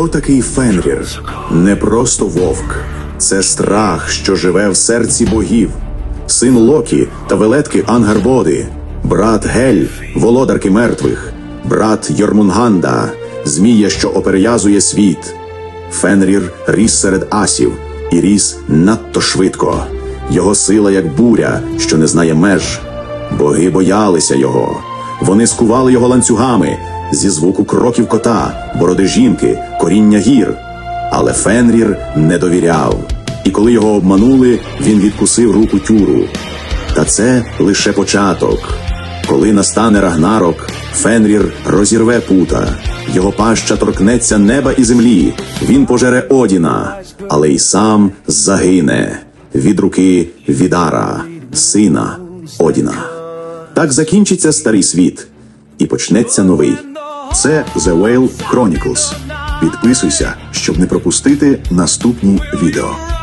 Хто такий Фенрір? Не просто вовк, це страх, що живе в серці богів, син Локі та велетки Ангарбоди, брат Гель, володарки мертвих, брат Йормунганда, змія, що оперв'язує світ. Фенрір ріс серед асів і ріс надто швидко. Його сила, як буря, що не знає меж. Боги боялися його. Вони скували його ланцюгами зі звуку кроків кота, бороди жінки, коріння гір. Але Фенрір не довіряв. І коли його обманули, він відкусив руку тюру. Та це лише початок. Коли настане Рагнарок, Фенрір розірве пута. Його паща торкнеться неба і землі. Він пожере Одіна, але й сам загине від руки Відара, сина Одіна. Так закінчиться старий світ і почнеться новий. Це The Whale Chronicles. Підписуйся, щоб не пропустити наступні відео.